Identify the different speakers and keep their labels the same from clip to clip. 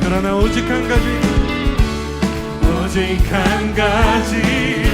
Speaker 1: 그러나 오직 한 가지 오직 한 가지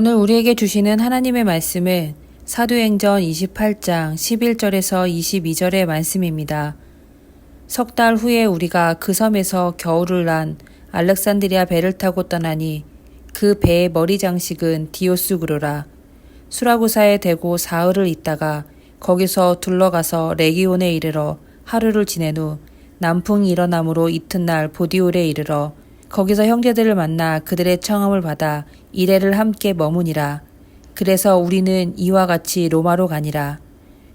Speaker 2: 오늘 우리에게 주시는 하나님의 말씀은 사도행전 28장 11절에서 22절의 말씀입니다. 석 달 후에 우리가 그 섬에서 겨울을 난 알렉산드리아 배를 타고 떠나니 그 배의 머리 장식은 디오스그로라. 수라구사에 대고 사흘을 있다가 거기서 둘러가서 레기온에 이르러 하루를 지낸 후 남풍이 일어남으로 이튿날 보디올에 이르러 거기서 형제들을 만나 그들의 청함을 받아 이래를 함께 머무니라. 그래서 우리는 이와 같이 로마로 가니라.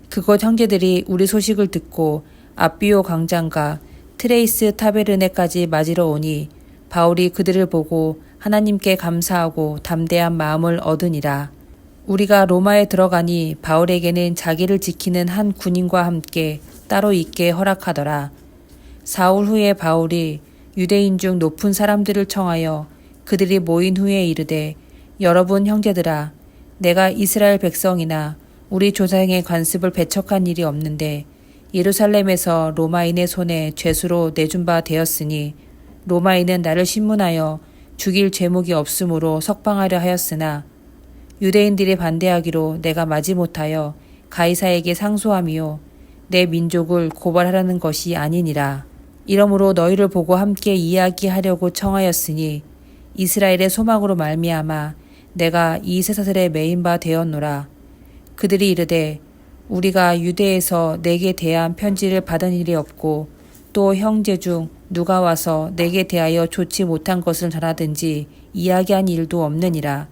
Speaker 2: 그곳 형제들이 우리 소식을 듣고 아비오 광장과 트레이스 타베르네까지 맞으러 오니 바울이 그들을 보고 하나님께 감사하고 담대한 마음을 얻으니라. 우리가 로마에 들어가니 바울에게는 자기를 지키는 한 군인과 함께 따로 있게 허락하더라. 사울 후에 바울이 유대인 중 높은 사람들을 청하여 그들이 모인 후에 이르되 여러분 형제들아 내가 이스라엘 백성이나 우리 조상의 관습을 배척한 일이 없는데 예루살렘에서 로마인의 손에 죄수로 내준 바 되었으니 로마인은 나를 신문하여 죽일 죄목이 없으므로 석방하려 하였으나 유대인들이 반대하기로 내가 마지못하여 가이사에게 상소함이요 내 민족을 고발하라는 것이 아니니라. 이러므로 너희를 보고 함께 이야기하려고 청하였으니 이스라엘의 소망으로 말미암아 내가 이 세사슬에 메인 바 되었노라. 그들이 이르되 우리가 유대에서 내게 대한 편지를 받은 일이 없고 또 형제 중 누가 와서 내게 대하여 좋지 못한 것을 전하든지 이야기한 일도 없느니라.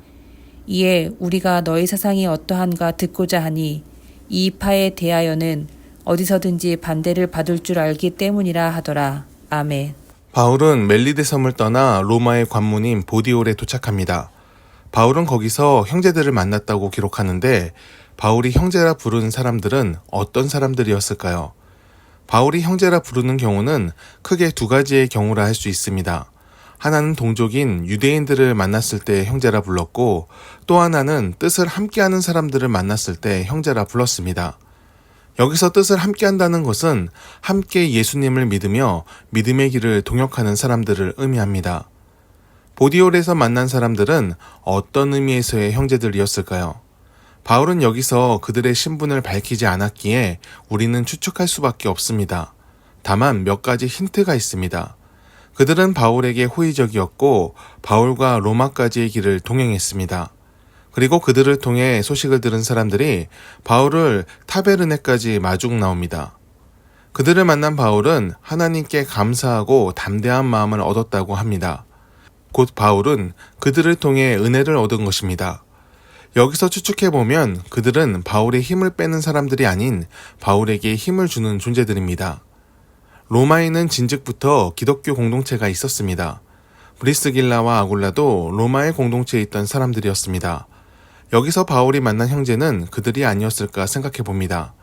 Speaker 2: 이에 우리가 너희 사상이 어떠한가 듣고자 하니 이 파에 대하여는 어디서든지 반대를 받을 줄 알기 때문이라 하더라. 아멘.
Speaker 3: 바울은 멜리데 섬을 떠나 로마의 관문인 보디올에 도착합니다. 바울은 거기서 형제들을 만났다고 기록하는데 바울이 형제라 부르는 사람들은 어떤 사람들이었을까요? 바울이 형제라 부르는 경우는 크게 두 가지의 경우라 할 수 있습니다. 하나는 동족인 유대인들을 만났을 때 형제라 불렀고 또 하나는 뜻을 함께하는 사람들을 만났을 때 형제라 불렀습니다. 여기서 뜻을 함께 한다는 것은 함께 예수님을 믿으며 믿음의 길을 동역하는 사람들을 의미합니다. 보디올에서 만난 사람들은 어떤 의미에서의 형제들이었을까요? 바울은 여기서 그들의 신분을 밝히지 않았기에 우리는 추측할 수밖에 없습니다. 다만 몇 가지 힌트가 있습니다. 그들은 바울에게 호의적이었고 바울과 로마까지의 길을 동행했습니다. 그리고 그들을 통해 소식을 들은 사람들이 바울을 타베르네까지 마중 나옵니다. 그들을 만난 바울은 하나님께 감사하고 담대한 마음을 얻었다고 합니다. 곧 바울은 그들을 통해 은혜를 얻은 것입니다. 여기서 추측해보면 그들은 바울의 힘을 빼는 사람들이 아닌 바울에게 힘을 주는 존재들입니다. 로마에는 진즉부터 기독교 공동체가 있었습니다. 브리스길라와 아굴라도 로마의 공동체에 있던 사람들이었습니다. 여기서 바울이 만난 형제는 그들이 아니었을까 생각해 봅니다.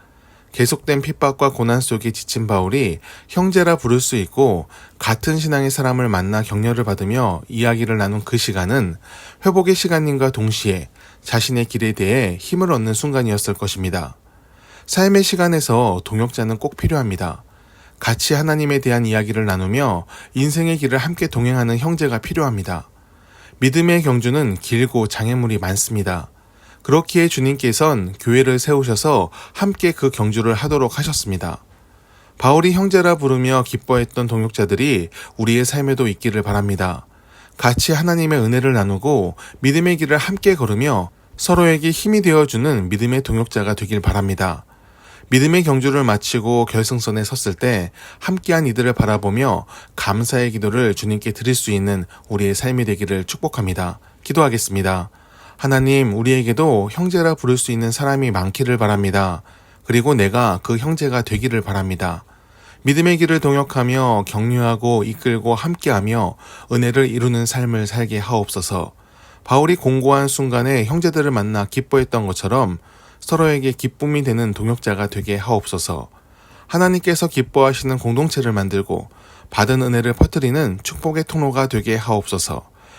Speaker 3: 계속된 핍박과 고난 속에 지친 바울이 형제라 부를 수 있고 같은 신앙의 사람을 만나 격려를 받으며 이야기를 나눈 그 시간은 회복의 시간님과 동시에 자신의 길에 대해 힘을 얻는 순간이었을 것입니다. 삶의 시간에서 동역자는 꼭 필요합니다. 같이 하나님에 대한 이야기를 나누며 인생의 길을 함께 동행하는 형제가 필요합니다. 믿음의 경주는 길고 장애물이 많습니다. 그렇기에 주님께선 교회를 세우셔서 함께 그 경주를 하도록 하셨습니다. 바울이 형제라 부르며 기뻐했던 동역자들이 우리의 삶에도 있기를 바랍니다. 같이 하나님의 은혜를 나누고 믿음의 길을 함께 걸으며 서로에게 힘이 되어주는 믿음의 동역자가 되길 바랍니다. 믿음의 경주를 마치고 결승선에 섰을 때 함께한 이들을 바라보며 감사의 기도를 주님께 드릴 수 있는 우리의 삶이 되기를 축복합니다. 기도하겠습니다. 하나님, 우리에게도 형제라 부를 수 있는 사람이 많기를 바랍니다. 그리고 내가 그 형제가 되기를 바랍니다. 믿음의 길을 동역하며 격려하고 이끌고 함께하며 은혜를 이루는 삶을 살게 하옵소서. 바울이 공고한 순간에 형제들을 만나 기뻐했던 것처럼 서로에게 기쁨이 되는 동역자가 되게 하옵소서. 하나님께서 기뻐하시는 공동체를 만들고 받은 은혜를 퍼뜨리는 축복의 통로가 되게 하옵소서.